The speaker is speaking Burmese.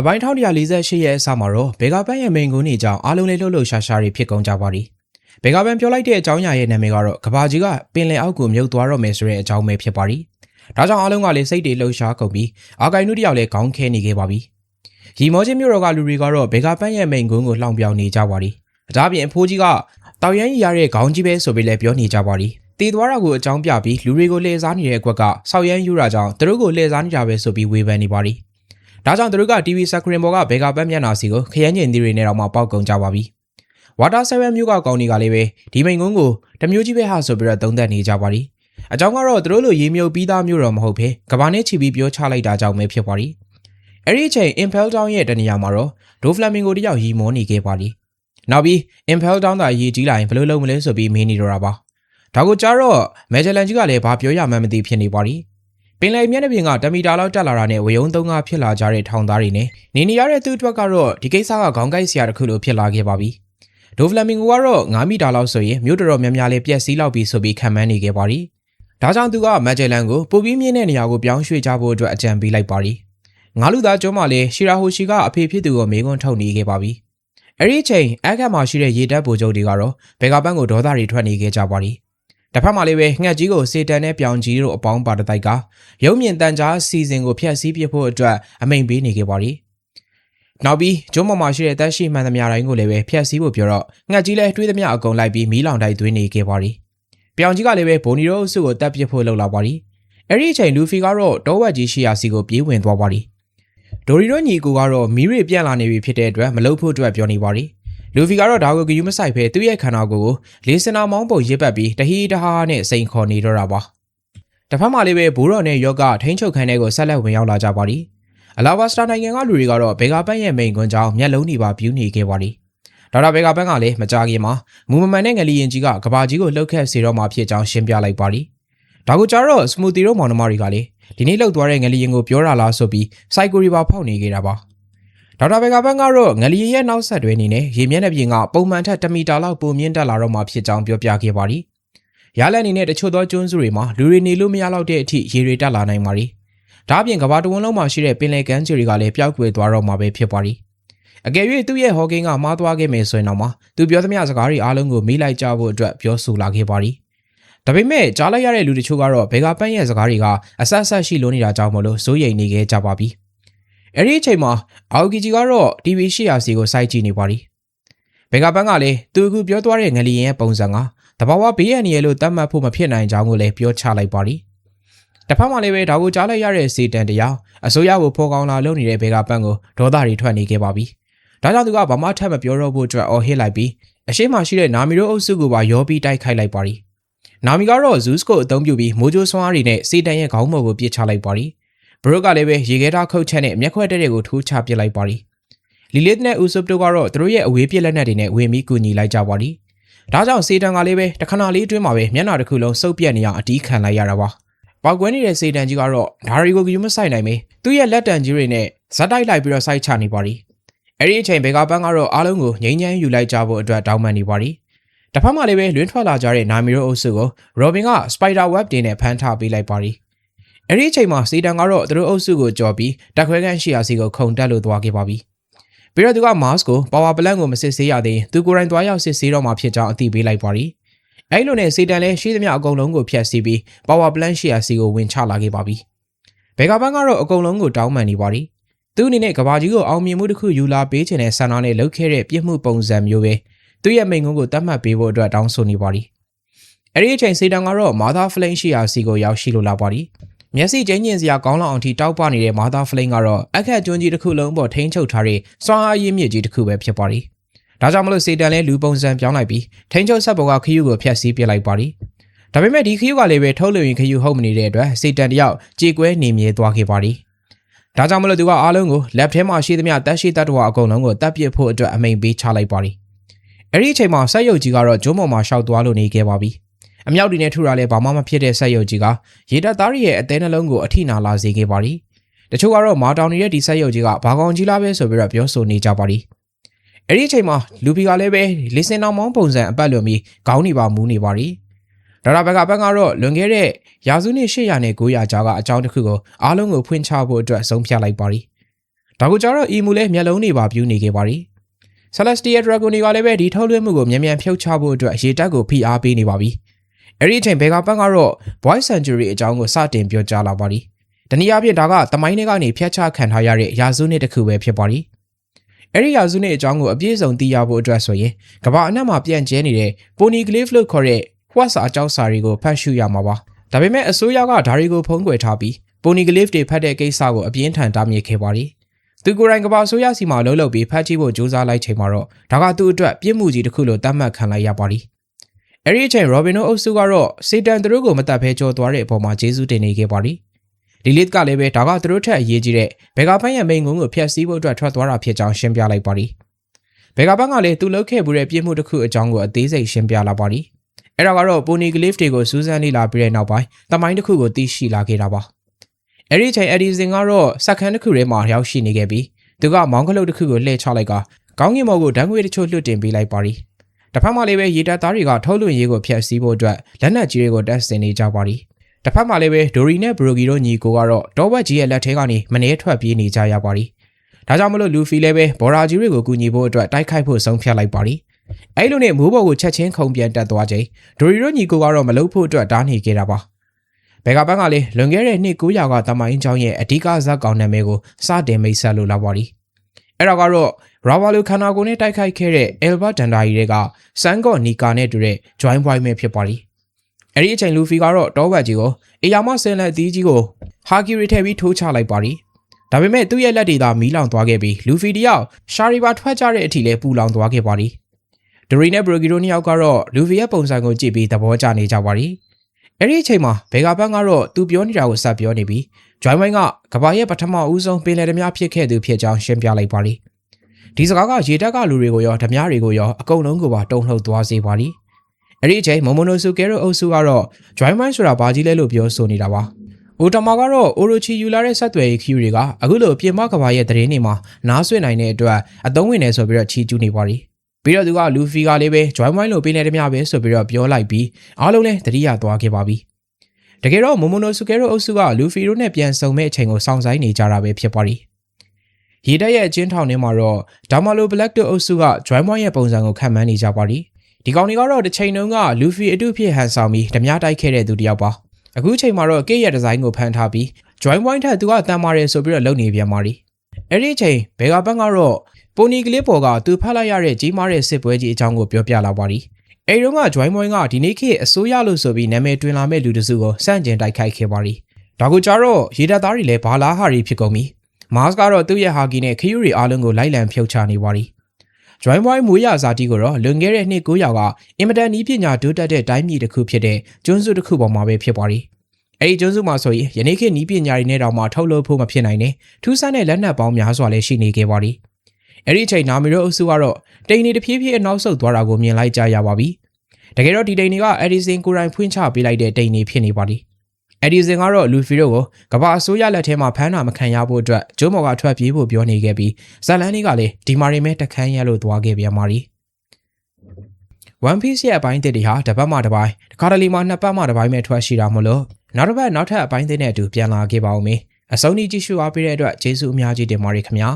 အပိုင်း1148ရဲ့အစမှာတော့ဘေဂါပန်းရဲ့မိန်ကုန်းနေကြောင်းအားလုံးလေးလှုပ်လှုပ်ရှားရှားတွေဖြစ်ကုန်ကြပါသည်။ဘေဂါပန်းပြောလိုက်တဲ့အကြောင်းအရာရဲ့နာမည်ကတော့ကဘာကြီးကပင်လယ်အောက်ကိုမြုပ်သွားတော့မယ်ဆိုတဲ့အကြောင်းပဲဖြစ်ပါသည်။ဒါကြောင့်အားလုံးကလည်းစိတ်တွေလှုပ်ရှားကုန်ပြီးအာဂိုင်နုတယောက်လည်းခေါင်းခဲနေခဲ့ပါပြီ။ရီမောချင်းမြို့တော်ကလူတွေကတော့ဘေဂါပန်းရဲ့မိန်ကုန်းကိုလှောင်ပြောင်နေကြပါသည်။ဒါပြင်အဖိုးကြီးကတောင်ရမ်းကြီးရတဲ့ခေါင်းကြီးပဲဆိုပြီးလည်းပြောနေကြပါသည်။တည်သွားတာကိုအကြောင်းပြပြီးလူတွေကိုလှည့်စားနေတဲ့အကွက်ကဆောက်ရမ်းယူတာကြောင့်သူတို့ကိုလှည့်စားနေတာပဲဆိုပြီးဝေဖန်နေပါသည်။ ဒါကြောင့်သူတို့က TV screen ပေါ်ကဘေဂါပန်းမျက်နှာစီကိုခရမ်းကျင်သီးတွေနဲ့တော့မှပေါက်ကုန်ကြပါပြီ။ Water 7မျိုးကကောင်းတွေကလည်းပဲဒီမိန်ကုန်းကိုတမျိုးကြီးပဲဟာဆိုပြီးတော့သုံးသပ်နေကြပါသည်။အကြောင်းကတော့သူတို့လိုရေမြုပ်ပြီးသားမျိုးတော့မဟုတ်ဘဲကဘာနဲ့ချီပြီးပြောချလိုက်တာကြောင့်ပဲဖြစ်ပါသည်။အဲ့ဒီအချိန် Impel Down ရဲ့တနေရာမှာတော့ Do Flamingo တယောက်ရီမောနေခဲ့ပါသည်။နောက်ပြီး Impel Down သာရေကြီးလာရင်ဘယ်လိုလုပ်မလဲဆိုပြီးမင်းနေတော့တာပါ။ဒါကိုကြားတော့ Magellan ကြီးကလည်းဘာပြောရမှန်းမသိဖြစ်နေပါသည်။ ပင်လယ်မျက်နှာပြင်ကတမီတာလောက်တက်လာတာနဲ့ဝယုံသုံးကားဖြစ်လာကြတဲ့ထောင်သားတွေနဲ့နေနေရတဲ့သူ့အတွက်ကတော့ဒီကိစ္စကခေါင်းကိုက်စရာတစ်ခုလိုဖြစ်လာခဲ့ပါပြီ။ဒိုဖလမင်ဂိုကတော့9မီတာလောက်ဆိုရင်မြို့တော်တော်များများလေးပြက်စီးလောက်ပြီးဆိုပြီးခံမှန်းနေခဲ့ပါသည်။ဒါကြောင့်သူကမက်ဂျယ်လန်ကိုပိုပြီးမြင့်တဲ့နေရာကိုပြောင်းရွှေ့ကြဖို့အတွက်အကြံပေးလိုက်ပါသည်။ငါလူသားကျွန်းမှာလည်းရှီရာဟိုရှီကအဖေဖြစ်သူကိုမေးခွန်းထုတ်နေခဲ့ပါပြီ။အဲ့ဒီအချိန်အခက်မှာရှိတဲ့ရေတပ်ဗိုလ်ချုပ်တွေကတော့ဘယ်ကပန်းကိုဒေါသတွေထွက်နေခဲ့ကြပါသည်။ တစ်ဖက်မှာလည်းပဲငှက်ကြီးကိုစေတန်နဲ့ပြောင်ကြီးတို့အပေါင်းပါတတိုက်ကရုံမြင့်တန်ကြားအစီအစဉ်ကိုဖျက်ဆီးပစ်ဖို့အတွက်အမိန်ပေးနေခဲ့ပါသည်။နောက်ပြီးဂျုံမမရှိတဲ့တက်ရှိမှန်သမျှတိုင်းကိုလည်းပဲဖျက်ဆီးဖို့ပြောတော့ငှက်ကြီးလည်းတွေးသမျှအကုန်လိုက်ပြီးမီးလောင်တိုက်သွင်းနေခဲ့ပါသည်။ပြောင်ကြီးကလည်းပဲဘိုနီရိုအစုကိုတပ်ပစ်ဖို့လှုပ်လာပါသည်။အဲ့ဒီအချိန်လူဖီကတော့တောဝက်ကြီးရှိရာစီကိုပြေးဝင်သွားပါသည်။ဒိုရီရိုညီကိုကတော့မီးရိပြန့်လာနေပြီဖြစ်တဲ့အတွက်မလုပ်ဖို့အတွက်ပြောနေပါသည်။ လူဖီကတော့ဒါကိုဂယူမဆိုင်ဖဲသူ့ရဲ့ခန္ဓာကိုယ်ကိုလေးစင်နာမောင်းပုံရစ်ပတ်ပြီးတဟီတဟာနဲ့စိန်ခေါ်နေတော့တာပါ။တစ်ဖက်မှာလည်းပဲဘိုးတော်နဲ့ယောဂထိန်းချုပ်ခန်းထဲကိုဆက်လက်ဝင်ရောက်လာကြပါသည်။အလာဘာစတာနိုင်ငံကလူတွေကတော့ဘေဂါပန့်ရဲ့မိန်ကွန်းကြောင့်မျက်လုံးတွေပါပြူးနေခဲ့ပါသည်။ဒေါက်တာဘေဂါပန့်ကလည်းမကြခင်မှာမူမမှန်တဲ့ငလီရင်ကြီးကကဘာကြီးကိုလှုပ်ခတ်စေတော့မှဖြစ်ကြောင်းရှင်းပြလိုက်ပါသည်။ဒါကိုကြတော့စမူတီတို့မောင်နှမတွေကလည်းဒီနေ့လှုပ်သွားတဲ့ငလီရင်ကိုပြောတာလားဆိုပြီးစိုက်ကိုရီပါဖောက်နေခဲ့တာပါ။ ဒေါက်တာဘေဂါပန့်ကတော့ငလီရဲ့နောက်ဆက်တွဲအနေနဲ့ရေမျက်နှာပြင်ကပုံမှန်ထက်1မီတာလောက်ပိုမြင့်တက်လာတော့မှဖြစ်ကြောင်းပြောပြခဲ့ပါသည်။ရလန်အနေနဲ့တချို့သောကျွန်းစုတွေမှာလူတွေနေလို့မရတော့တဲ့အထိရေတွေတက်လာနိုင်ပါသည်။ဒါ့အပြင်ကမ္ဘာတဝန်းလုံးမှာရှိတဲ့ပင်လယ်ကမ်းခြေတွေကလည်းပျောက်ကွယ်သွားတော့မှာပဲဖြစ်ပါသည်။အကယ်၍သူ့ရဲ့ဟော်ကင်းကမှားသွားခဲ့မယ်ဆိုရင်တော့မှသူပြောသမျှစကားတွေအားလုံးကိုမေးလိုက်ကြဖို့အတွက်ပြောဆိုလာခဲ့ပါသည်။ဒါပေမဲ့ကြားလိုက်ရတဲ့လူတချို့ကတော့ဘေဂါပန့်ရဲ့စကားတွေကအဆက်ဆက်ရှိလို့နေတာကြောင့်မလို့စိုးရိမ်နေခဲ့ကြပါပြီ။ အဲ့ဒီအချိန်မှာအာဂီဂျီကတော့ TV 800စီကိုစိုက်ကြည့်နေပါသည်။ဘေဂါပန့်ကလည်းသူအခုပြောသွားတဲ့ငလီရင်ရဲ့ပုံစံကတဘာဝဘေးရန်ရလို့တတ်မှတ်ဖို့မဖြစ်နိုင်ကြောင်းကိုလည်းပြောချလိုက်ပါသည်။တစ်ဖက်မှာလည်းပဲဒါကိုကြားလိုက်ရတဲ့စေတန်တရားအစိုးရကိုဖော်ကောင်းလာလုပ်နေတဲ့ဘေဂါပန့်ကိုဒေါသတွေထွက်နေခဲ့ပါပြီ။ဒါကြောင့်သူကဘာမှထပ်မပြောတော့ဖို့အတွက်အော်ဟစ်လိုက်ပြီးအရှိမရှိတဲ့နာမီတို့အုပ်စုကိုပါရောပြီးတိုက်ခိုက်လိုက်ပါသည်။နာမီကတော့ Zeus ကိုအသုံးပြုပြီးမိုးကြိုးဆွမ်းအားတွေနဲ့စေတန်ရဲ့ခေါင်းမော်ကိုပစ်ချလိုက်ပါသည်။ ဘရုတ်ကလည်းပဲရေခဲသားခုတ်ချက်နဲ့မျက်ခွက်တဲ့တွေကိုထိုးချပစ်လိုက်ပါသည်။လီလစ်နဲ့ဥဆုပ်တို့ကတော့သူတို့ရဲ့အဝေးပြစ်လက်နက်တွေနဲ့ဝင်ပြီးကူညီလိုက်ကြပါသည်။ဒါကြောင့်စေတန်ကလည်းပဲတခဏလေးအတွင်းမှာပဲမျက်နှာတစ်ခုလုံးစုပ်ပြက်နေအောင်အတီးခံလိုက်ရတာပါ။ပောက်ကွဲနေတဲ့စေတန်ကြီးကတော့ဒါရီကိုယူမဆိုင်နိုင်မေသူ့ရဲ့လက်တန်ကြီးတွေနဲ့ဇက်တိုက်လိုက်ပြီးတော့စိုက်ချနေပါသည်။အဲ့ဒီအချိန်ဘေဂါပန်းကတော့အားလုံးကိုငိမ့်ချမ်းယူလိုက်ကြဖို့အတွက်တောင်းပန်နေပါသည်။တစ်ဖက်မှာလည်းပဲလွင်းထွက်လာကြတဲ့နာမီရိုအုပ်စုကိုရော်ဘင်ကစပိုက်ဒါဝက်တင်နဲ့ဖမ်းထားပေးလိုက်ပါသည်။ အဲ့ဒီအချိန်မှာစေတန်ကတော့သူတို့အုပ်စုကိုကြော်ပြီးတက်ခွဲခန်းရှိရာစီကိုခုန်တက်လို့သွားခဲ့ပါပြီ။ပြီးတော့သူကမတ်စ်ကိုပါဝါပလန်ကိုမစစ်ဆေးရသေးရင်သူကိုယ်တိုင်သွားရောက်စစ်ဆေးတော့မှဖြစ်ကြောင်းအသိပေးလိုက်ပါသည်။အဲ့လိုနဲ့စေတန်လည်းရှိသမျှအကုန်လုံးကိုဖျက်ဆီးပြီးပါဝါပလန်ရှိရာစီကိုဝင်ချလာခဲ့ပါပြီ။ဘေဂါဘန်ကတော့အကုန်လုံးကိုတောင်းပန်နေပါသည်။သူအနေနဲ့ကဘာကြီးကိုအောင်မြင်မှုတစ်ခုယူလာပေးခြင်းနဲ့ဆန္ဒနဲ့လုပ်ခဲ့တဲ့ပြစ်မှုပုံစံမျိုးပဲသူ့ရဲ့မိန့်ခွန်းကိုတတ်မှတ်ပေးဖို့အတွက်တောင်းဆိုနေပါသည်။အဲ့ဒီအချိန်စေတန်ကတော့မာသာဖလိန်ရှိရာစီကိုရောက်ရှိလိုလာပါသည်။ မျက်စိကျင်းကျင်စရာကောင်းလောက်အောင်ထိတောက်ပနေတဲ့မာသာဖလိန်ကတော့အခက်ကျွန်းကြီးတစ်ခုလုံးပေါ်ထိန်းချုပ်ထားတဲ့စွမ်းအားရင်းမြစ်ကြီးတစ်ခုပဲဖြစ်ပါသည်။ဒါကြောင့်မလို့စေတန်လည်းလူပုံစံပြောင်းလိုက်ပြီးထိန်းချုပ်ဆက်ပေါ်ကခရီးကိုဖျက်ဆီးပစ်လိုက်ပါသည်။ဒါပေမဲ့ဒီခရီးကလည်းပဲထုတ်လို့ရင်ခရီးဟုတ်မနေတဲ့အတွက်စေတန်တယောက်ကြေကွဲနေမြေသွားခဲ့ပါသည်။ဒါကြောင့်မလို့သူကအားလုံးကိုလက်ထဲမှာရှိသမျှတက်ရှိတတ်တော်အကုန်လုံးကိုတပ်ပစ်ဖို့အတွက်အမိန်ပေးချလိုက်ပါသည်။အဲ့ဒီအချိန်မှာဆက်ရုပ်ကြီးကတော့ဂျုံမော်မှာရှောက်သွားလို့နေခဲ့ပါပြီ။ အမြောက်တွေနဲ့ထူတာလည်းဘာမှမဖြစ်တဲ့ဆက်ရုပ်ကြီးကရေတပ်သားရဲ့အသေးနှလုံးကိုအထိနာလာစေခဲ့ပါသည်။တချို့ကတော့မာတောင်နေတဲ့ဒီဆက်ရုပ်ကြီးကဘာကောင်ကြီးလားပဲဆိုပြီးတော့ပြောဆိုနေကြပါသည်။အဲ့ဒီအချိန်မှာလူပီကလည်းပဲလီစင်တော်မောင်းပုံစံအပတ်လွန်ပြီးခေါင်းနေပါမူးနေပါသည်။ဒေါက်တာဘက်ကဘက်ကတော့လွန်ခဲ့တဲ့ရာစုနှစ်800နဲ့900ကြားကအကြောင်းတစ်ခုကိုအားလုံးကိုဖွင့်ချဖို့အတွက်ဆုံးဖြတ်လိုက်ပါသည်။ဒါကူကြတော့အီမူလည်းမျက်လုံးတွေပါပြူးနေခဲ့ပါတယ် Celestial Dragon တွေကလည်းပဲဒီထုတ်လွှင့်မှုကိုမြန်မြန်ဖြုတ်ချဖို့အတွက်ရေတက်ကိုဖိအားပေးနေပါပြီ။ အဲ့ဒီအချိန်ဘေဂါပန်ကတော့ Boy Century အကြောင်းကိုစတင်ပြောကြားလာပါပြီ။တနည်းအားဖြင့်ဒါကတမိုင်းတွေကနေဖျက်ချခံထားရတဲ့ရာစုနှစ်တစ်ခုပဲဖြစ်ပါလိ။အဲ့ဒီရာစုနှစ်အကြောင်းကိုအပြည့်အစုံသိရဖို့အတွက်ဆိုရင်ကမ္ဘာအနှံ့မှာပြန့်ကျဲနေတဲ့ Poneglyph လို့ခေါ်တဲ့ Hwat စာအကြောင်းစာတွေကိုဖတ်ရှုရမှာပါ။ဒါပေမဲ့အစိုးရကဒါတွေကိုဖုံးကွယ်ထားပြီး Poneglyph တွေဖတ်တဲ့ကိစ္စကိုအပြင်းထန်တားမြစ်ခဲ့ပါလိ။သူကိုယ်တိုင်ကမ္ဘာဆိုရစီမှာလှုပ်လှုပ်ပြီးဖတ်ကြည့်ဖို့ကြိုးစားလိုက်ချိန်မှာတော့ဒါကသူ့အတွက်ပြစ်မှုကြီးတစ်ခုလို့သတ်မှတ်ခံလိုက်ရပါသည်။ အဲဒီအချိန်ရောဘင်နိုအုပ်စုကတော့စေတန်သူတို့ကိုမတတ်ဖဲကြော်သွားတဲ့အပေါ်မှာကျေးဇူးတင်နေခဲ့ပါသည်။လီလစ်ကလည်းပဲဒါကသူတို့ထက်အရေးကြီးတဲ့ဘေဂါပန်းရဲ့မိန်ကုန်းကိုဖျက်ဆီးဖို့အတွက်ထွက်သွားတာဖြစ်ကြောင်းရှင်းပြလိုက်ပါသည်။ဘေဂါပန်းကလည်းသူလှုပ်ခဲ့မှုတဲ့ပြစ်မှုတစ်ခုအကြောင်းကိုအသေးစိတ်ရှင်းပြလာပါသည်။အဲ့ဒါကတော့ပိုနီဂလစ်တွေကိုစူးစမ်းလေ့လာပြီးတဲ့နောက်ပိုင်းတမိုင်းတစ်ခုကိုသိရှိလာခဲ့တာပါ။အဲ့ဒီအချိန်အက်ဒီစင်ကတော့စက္ကန့်တစ်ခုထဲမှာရောက်ရှိနေခဲ့ပြီးသူကမောင်းကလုတ်တစ်ခုကိုလှည့်ချလိုက်ကကောင်းကင်ဘော်ကိုဓာတ်ငွေတချို့လွှတ်တင်ပေးလိုက်ပါရီ တစ်ဖက်မှာလည်းပဲရေတပ်သားတွေကထုတ်လွှင့်ရေးကိုဖျက်ဆီးဖို့အတွက်လက်နက်ကြီးတွေကိုတပ်ဆင်နေကြပါရီတစ်ဖက်မှာလည်းပဲဒိုရီနဲ့ဘရိုဂီတို့ညီကိုကတော့တောဘက်ကြီးရဲ့လက်ထဲကနေမနေထွက်ပြေးနေကြရပါရီဒါကြောင့်မလို့လူဖီလည်းပဲဘော်ရာကြီးတွေကိုကူညီဖို့အတွက်တိုက်ခိုက်ဖို့ဆုံးဖြတ်လိုက်ပါရီအဲ့လိုနဲ့မိုးဘော်ကိုချက်ချင်းခုံပြန်တက်သွားချိန်ဒိုရီတို့ညီကိုကတော့မလုပ်ဖို့အတွက်တားနေခဲ့တာပါဘေဂါပန်းကလည်းလွန်ခဲ့တဲ့နှစ်900ကတမိုင်းကျောင်းရဲ့အဓိကဇက်ကောင်နာမည်ကိုစတင်မိတ်ဆက်လို့လာပါရီ အဲ့တော့ကတော့ရာဘာလူခန္ဓာကိုယ်နဲ့တိုက်ခိုက်ခဲ့တဲ့ Elbert Danda ကြီးတွေကစန်ကော့နီကာနဲ့တူတဲ့ join boy မဲ့ဖြစ်ပါလိအဲ့ဒီအချိန်လူဖီကတော့တောဘတ်ကြီးကိုအေယာမဆင်လက်အသီးကြီးကိုဟာကီရီထည့်ပြီးထိုးချလိုက်ပါလိဒါပေမဲ့သူ့ရဲ့လက်တွေသာမီးလောင်သွားခဲ့ပြီးလူဖီတယောက်ရှာရီဘာထွက်ကြတဲ့အထိလည်းပူလောင်သွားခဲ့ပါလိဒရီနဲ့ဘရိုဂီတို့နှစ်ယောက်ကတော့လူဖီရဲ့ပုံစံကိုကြည့်ပြီးသဘောကျနေကြပါလိ အဲ့ဒီအချိန်မှာဘေဂါပန်းကတော့သူပြောနေတာကိုစပ်ပြောနေပြီး join boy ကကဘာရဲ့ပထမဦးဆုံးပင်လယ်ဓမြဖြစ်ခဲ့သူဖြစ်ကြောင်းရှင်းပြလိုက်ပါလိဒီစကားကရေတက်ကလူတွေကိုရောဓမြတွေကိုရောအကုန်လုံးကိုပါတုံ့လှုပ်သွားစေပါလိအဲ့ဒီအချိန်မမိုနိုဆူကဲရိုအုပ်စုကတော့ join boy ဆိုတာဘာကြီးလဲလို့ပြောဆိုနေတာပါအိုတမာကတော့အိုရိုချီယူလာတဲ့ဆက်သွယ်ရေးခီးတွေကအခုလိုပြင်မကဘာရဲ့သတင်းတွေမှာနားဆွင့်နိုင်တဲ့အတွက်အသုံးဝင်နေဆိုပြီးတော့ချီကျူးနေပါလိ ပြီးတော့သူကလူဖီကလည်းပဲ join boy လို့ပြင်နေတယ်များပဲဆိုပြီးတော့ပြောလိုက်ပြီးအားလုံးလည်းတတိယသွားခဲ့ပါပြီတကယ်တော့မိုမိုနိုဆူကဲရိုအုပ်စုကလူဖီတို့နဲ့ပြန်ဆုံမဲ့အချိန်ကိုစောင့်ဆိုင်းနေကြတာပဲဖြစ်ပါလိရေတက်ရဲ့အချင်းထောင်ထဲမှာတော့ဒါမာလိုဘလက်တို့အုပ်စုက join boy ရဲ့ပုံစံကိုခံမှန်းနေကြပါလိဒီကောင်တွေကတော့တစ်ချိန်တုန်းကလူဖီအတုဖြစ်ဟန်ဆောင်ပြီးဓမြတိုက်ခဲ့တဲ့သူတယောက်ပါအခုချိန်မှာတော့ကေရဲ့ဒီဇိုင်းကိုဖန်ထားပြီး join point ထက်သူကတန်မာတယ်ဆိုပြီးတော့လုပ်နေပြန်ပါလိအဲ့ဒီချိန်ဘေဂါပန်ကတော့ ပိုနီကလစ်ပေါ်ကသူဖတ်လိုက်ရတဲ့ကြီးမားတဲ့စစ်ပွဲကြီးအကြောင်းကိုပြောပြလာပါလိအဲ့တုန်းက join point ကဒီနေ့ခေတ်အစိုးရလို့ဆိုပြီးနာမည်တွင်လာမဲ့လူတစုကိုစန့်ကျင်တိုက်ခိုက်ခဲ့ပါလိဒါကိုကြတော့ရေတပ်သားတွေလည်းဘာလာဟာရီဖြစ်ကုန်ပြီမတ်စ်ကတော့သူ့ရဲ့ဟာကီနဲ့ခယူရီအားလုံးကိုလိုက်လံဖြုတ်ချနေပါလိ join boy မွေးရဇာတိကိုတော့လွန်ခဲ့တဲ့နှစ်900ကအင်မတန်နီးပညာတိုးတက်တဲ့တိုင်းပြည်တစ်ခုဖြစ်တဲ့ကျွန်းစုတစ်ခုပေါ်မှာပဲဖြစ်ပါလိအဲ့ဒီကျွန်းစုမှာဆိုရင်ယနေ့ခေတ်နီးပညာတွေနဲ့တောင်မှထုတ်လုပ်ဖို့မဖြစ်နိုင်နဲ့ထူးဆန်းတဲ့လက်နက်ပေါင်းများစွာလည်းရှိနေခဲ့ပါလိ အဲ့ဒီအချိန်နာမီရိုအုပ်စုကတော့တိန်နေတဖြည်းဖြည်းအနောက်ဆုတ်သွားတာကိုမြင်လိုက်ကြရပါပြီတကယ်တော့ဒီတိန်တွေကအက်ဒီဆင်ကိုရိုင်ဖွင့်ချပေးလိုက်တဲ့တိန်နေဖြစ်နေပါလိအက်ဒီဆင်ကတော့လူဖီတို့ကိုကမ္ဘာအစိုးရလက်ထဲမှာဖမ်းတာမခံရဖို့အတွက်ဂျိုးမော်ကထွက်ပြေးဖို့ပြောနေခဲ့ပြီးဇလန်လေးကလည်းဒီမာရီမဲတခန်းရလို့သွားခဲ့ပြန်ပါလိ One Piece ရဲ့အပိုင်းတစ်တွေဟာတစ်ပတ်မှတစ်ပိုင်းတစ်ခါတလေမှနှစ်ပတ်မှတစ်ပိုင်းပဲထွက်ရှိတာမို့လို့နောက်တစ်ပတ်နောက်ထပ်အပိုင်းတစ်နဲ့အတူပြန်လာခဲ့ပါဦးမေအဆုံးထိကြည့်ရှုအားပေးတဲ့အတွက်ကျေးဇူးအများကြီးတင်ပါတယ်ခင်ဗျာ